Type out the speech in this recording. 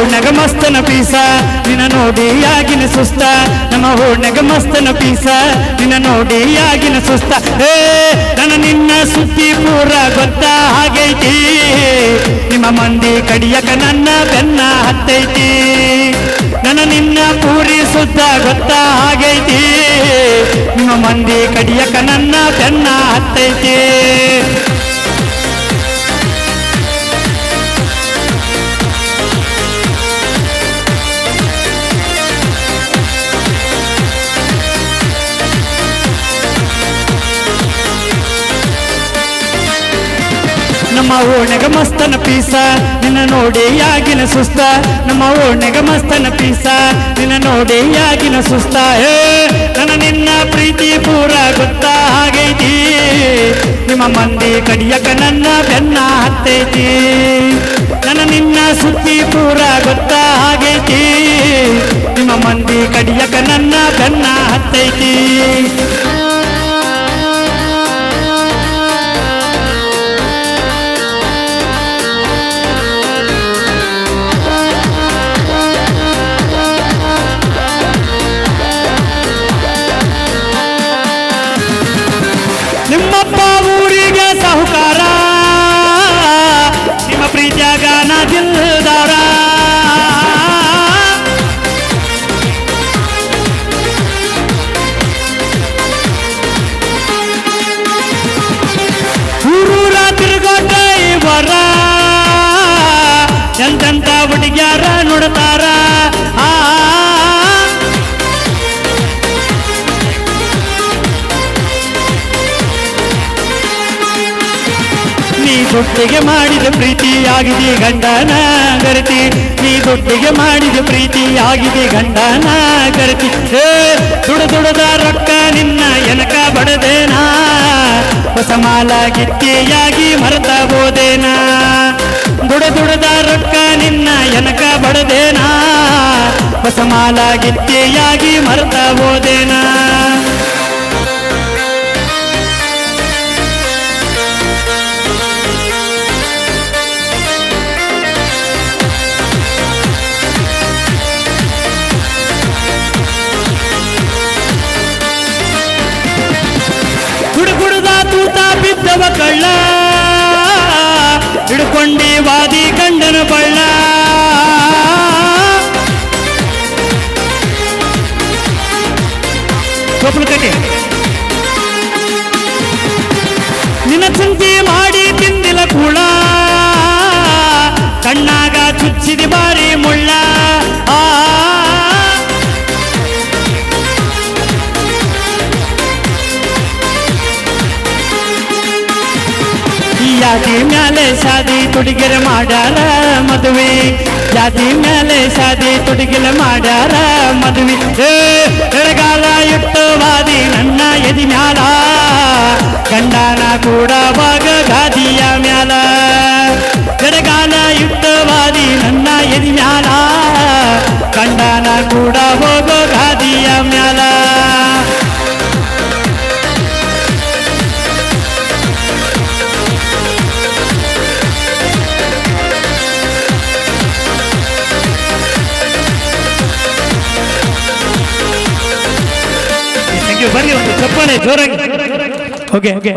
ಓಣಗ ಮಸ್ತನ piece, ನಿನ್ನ ನೋಡಿ ಆಗಿನ ಸುಸ್ತ. ನಮ್ಮ ಹೋ ಮಸ್ತನ ಪೀಸ, ನಿನ್ನ ನೋಡಿ ಆಗಿನ ಸುಸ್ತ. ಏ ನನ್ನ ನಿನ್ನ ಸುದ್ದಿ ಪೂರ ಗೊತ್ತ ಹಾಗೈತಿ. ನಿಮ್ಮ ಮಂದಿ ಕಡಿಯಕ ನನ್ನ ಬೆನ್ನ ಹತ್ತೈತಿ. ನನ್ನ ನಿನ್ನ ಪೂರಿ ಸುದ್ದ ಗೊತ್ತ ಹಾಗೈತಿ. ನಿಮ್ಮ ಮಂದಿ ಕಡಿಯಕ ನನ್ನ ಬೆನ್ನ ಹತ್ತೈತಿ. ನಮ್ಮ ಓಣೆಗ ಮಸ್ತನ ಪೀಸ, ನಿನ್ನ ನೋಡಿ ಯಾಗಿನ ಸುಸ್ತ. ನಮ್ಮ ಓಣೆಗ ಮಸ್ತನ ಪೀಸ, ನಿನ್ನ ನೋಡಿ ಯಾಗಿನ ಸುಸ್ತ. ಏ ನನ್ನ ನಿನ್ನ ಪ್ರೀತಿ ಪೂರ ಗೊತ್ತ ಆಗೈತಿ ನಿಮ್ಮ ಮಂದಿ ಕಡಿಯಕ ನನ್ನ ಬೆನ್ನ ಹತ್ತೈತಿ. ನನ್ನ ನಿನ್ನ ಸುದ್ದಿ ಪೂರ ಗೊತ್ತ ಆಗೈತಿ ನಿಮ್ಮ ಮಂದಿ ಕಡಿಯಕ ನನ್ನ ಬೆನ್ನ ಹತ್ತೈತಿ. ಪ್ರೀತಿಯಾಗ ನಾ ದಿಲ್ದಾರ ಊರೂರ ತಿರುಗಾಟ ಇವರ ಎಂತೆಂತ ಹುಡುಗ್ಯಾರ ನೋಡ್ತಾರ ದುಡ್ಡಿಗೆ ಮಾಡಿದ ಪ್ರೀತಿಯಾಗಿದೆ ಗಂಡನ ಗರತಿ. ನೀ ಮಾಡಿದ ಪ್ರೀತಿಯಾಗಿದೆ ಗಂಡನ ಗರತಿ. ಏ ದುಡ ದುಡದ ರೊಕ್ಕ ನಿನ್ನ ಎನಕ ಬಡದೇನಾ? ಹೊಸ ಮಾಲ ಗಿತ್ತಿಯಾಗಿ ಮರೆತ ಬೋದೇನಾ ದುಡ ದುಡದ ರೊಕ್ಕ ನಿನ್ನ ಎನಕ ಬಡದೇನಾ? ಹೊಸ ಮಾಲ ಗಿತ್ತಿಯಾಗಿ ಮರೆತ ಕಳ್ಳ ಹಿಡ್ಕೊಂಡಿ ವಾದಿ ಗಂಡನ ಬಳ್ಳ. ಕಟ್ಟಿ. ನಿನ್ನ ಚಿಂತೆ ಮಾಡಿ ತಿಂದಿಲ್ಲ ಕೂಳ. ಕಣ್ಣಾಗ ಚುಚ್ಚಿದಿ ಬಾರಿ ಮುಳ್ಳ. ಜಾತಿ ಮ್ಯಾಲೆ ಶಾದಿ ತುಡಿಗೆರೆ ಮಾಡ್ಯಾರ ಮದುವೆ ಜಾತಿ ಮ್ಯಾಲೆ ಶಾದಿ ತುಡಿಗೆಲೆ ಮಾಡ್ಯಾರ ಮದುವೆ ಏ ಎಡಗಾಲ ಇಟ್ಟು ವಾದಿ ನನ್ನ ಎದಿ ಮ್ಯಾಲ ಗಂಡನ ಕೂಡ ಬಾಗ ಗಾದಿಯ ಮ್ಯಾಲ ಎಡಗಾಲ ಇಟ್ಟು ವಾದಿ ನನ್ನ ಎದಿ ಮ್ಯಾಲ ಗಂಡನ ಕೂಡ మరి చెప్పండి చూడండి ఓకే ఓకే.